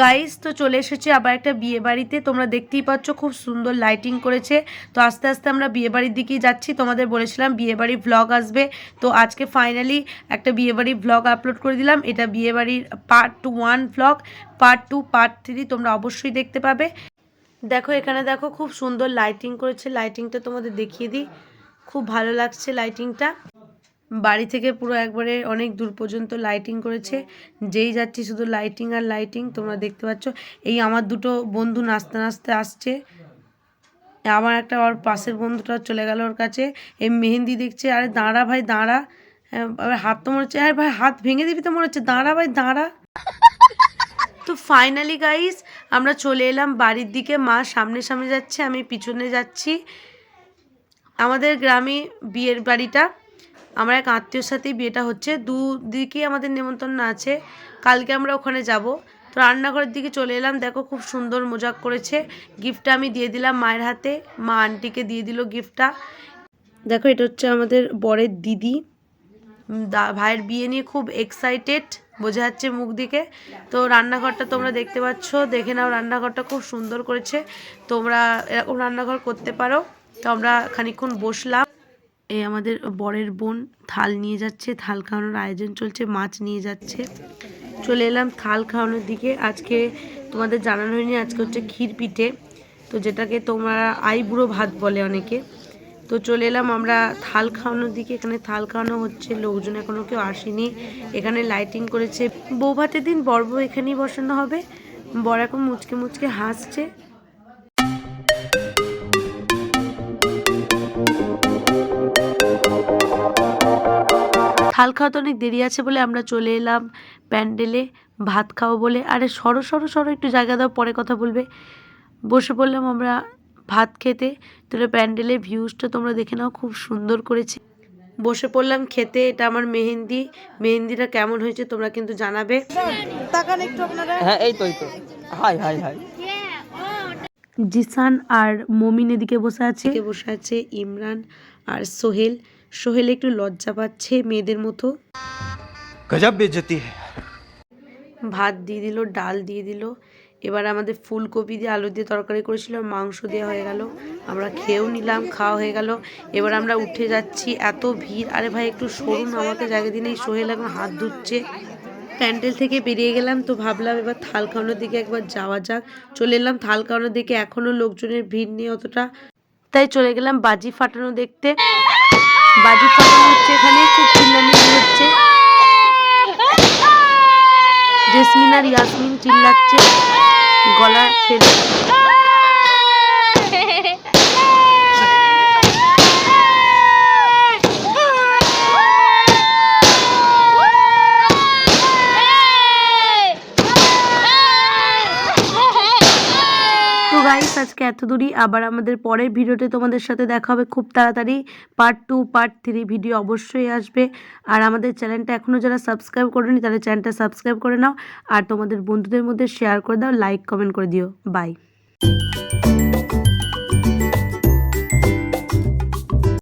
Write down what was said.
Guys তো চলে এসেছি আবার একটা বিয়ে বাড়িতে। তোমরা দেখতেই পাচ্ছ খুব সুন্দর লাইটিং করেছে। তো আস্তে আস্তে আমরা বিয়ে বাড়ির দিকেই যাচ্ছি। তোমাদের বলেছিলাম বিয়ে বাড়ির ভ্লগ আসবে। তো আজকে ফাইনালি একটা বিয়ে বাড়ির ব্লগ আপলোড করে দিলাম। এটা বিয়ে বাড়ির part two one vlog part two part three তোমরা অবশ্যই দেখতে পাবে। দেখো, এখানে দেখো খুব সুন্দর লাইটিং করেছে। লাইটিংটা তোমাদের দেখিয়ে দিই। খুব ভালো লাগছে লাইটিংটা বাড়ি থেকে পুরো একবারে অনেক দূর পর্যন্ত লাইটিং করেছে। যেই যাচ্ছি শুধু লাইটিং আর লাইটিং তোমরা দেখতে পাচ্ছ। এই আমার দুটো বন্ধু নাচতে নাচতে আসছে। আমার একটা ওর পাশের বন্ধুটা চলে গেল ওর কাছে। এই মেহেন্দি দেখছে আরে দাঁড়া ভাই দাঁড়া। হ্যাঁ, আবার হাত তো মনে হচ্ছে আরে ভাই হাত ভেঙে দিবি তো মনে হচ্ছে। দাঁড়া ভাই দাঁড়া। তো ফাইনালি গাইস আমরা চলে এলাম বাড়ির দিকে। মা সামনে সামনে যাচ্ছে আমি পিছনে যাচ্ছি। আমাদের গ্রামে বিয়ের বাড়িটা। আমার এক আত্মীয়র সাথেই বিয়েটা হচ্ছে। দুদিকেই আমাদের নেমন্তন্ন আছে। কালকে আমরা ওখানে যাব। তো রান্নাঘরের দিকে চলে এলাম। দেখো খুব সুন্দর মজাক করেছে। গিফটটা আমি দিয়ে দিলাম মায়ের হাতে। মা আন্টিকে দিয়ে দিল গিফটটা। দেখো, এটা হচ্ছে আমাদের বরের দিদি। দা- ভাইয়ের বিয়ে নিয়ে খুব এক্সাইটেড বোঝা যাচ্ছে মুখ দিকে তো রান্নাঘরটা তোমরা দেখতে পাচ্ছ। দেখে নাও, রান্নাঘরটা খুব সুন্দর করেছে। তোমরা এরকম রান্নাঘর করতে পারো। তো আমরা খানিকক্ষণ বসলাম। এই আমাদের বরের বোন থাল নিয়ে যাচ্ছে, থাল খাওয়ানোর আয়োজন চলছে, মাছ নিয়ে যাচ্ছে। চলে এলাম থাল খাওয়ানোর দিকে। আজকে তোমাদের জানানো হয়নি, আজকে হচ্ছে ক্ষীর পিঠে। তো যেটাকে তোমরা আইবুড়ো ভাত বলে অনেকে। তো চলে এলাম আমরা থাল খাওয়ানোর দিকে। এখানে থাল খাওয়ানো হচ্ছে, লোকজন এখনও কেউ আসেনি। এখানে লাইটিং করেছে। বউ ভাতের দিন বর বউ এখানেই বসানো হবে। বর এখন মুচকে মুচকে হাসছে। খাওয়াতে অনেক দেরি আছে বলে আমরা চলে এলাম প্যান্ডেলে ভাত খাওয়া বলে। আরে সরো সরো সরো একটু জায়গা দাও পরে কথা বলবে। বসে পড়লাম আমরা ভাত খেতে। তাহলে প্যান্ডেলের ভিউজটা তোমরা দেখে নাও খুব সুন্দর করেছে। বসে পড়লাম খেতে এটা আমার মেহেন্দি। মেহেন্দিটা কেমন হয়েছে তোমরা কিন্তু জানাবে। তাকান একটু আপনারা। হ্যাঁ এই তো এই তো। Hi hi hi. জিসান আর মমিন এদিকে বসে আছে। এদিকে বসে আছে ইমরান আর সোহেল। সোহেল একটু লজ্জা পাচ্ছে মেয়েদের মতো। গজব বেজতি है ভাত দিয়ে দিল ডাল দিয়ে দিল। এবার আমাদের ফুলকপি দিয়ে আলু দিয়ে তরকারি করেছিল মাংস দেওয়া হয়ে গেল। আমরা খেয়েও নিলাম খাওয়া হয়ে গেল। এবার আমরা উঠে যাচ্ছি এত ভিড়। আরে ভাই একটু সরুন আমাকে জায়গা দিন। এই সোহেল এখন হাত ধুচ্ছে। প্যান্ডেল থেকে বেরিয়ে গেলাম, তো ভাবলাম এবার থাল খাওয়ানোর দিকে একবার যাওয়া যাক। চলে এলাম থাল খাওয়ানোর দিকে এখনও লোকজনের ভিড় নেই অতটা। তাই চলে গেলাম বাজি ফাটানো দেখতে। বাজি ফাটানো হচ্ছে এখানে, খুব চিল্লামিল্লি হচ্ছে। জেসমিন আর ইয়াসমিন চিল্লাচ্ছে, গলা ফেলে। গাইস আজকে এত দূরই। আবার আমাদের পরের ভিডিওতে তোমাদের সাথে দেখা হবে। খুব তাড়াতাড়ি part two part three video অবশ্যই আসবে। আর আমাদের চ্যানেলটা এখনও যারা সাবস্ক্রাইব করেনি তাহলে চ্যানেলটা সাবস্ক্রাইব করে নাও। আর তোমাদের বন্ধুদের মধ্যে শেয়ার করে দাও লাইক কমেন্ট করে দিও। বাই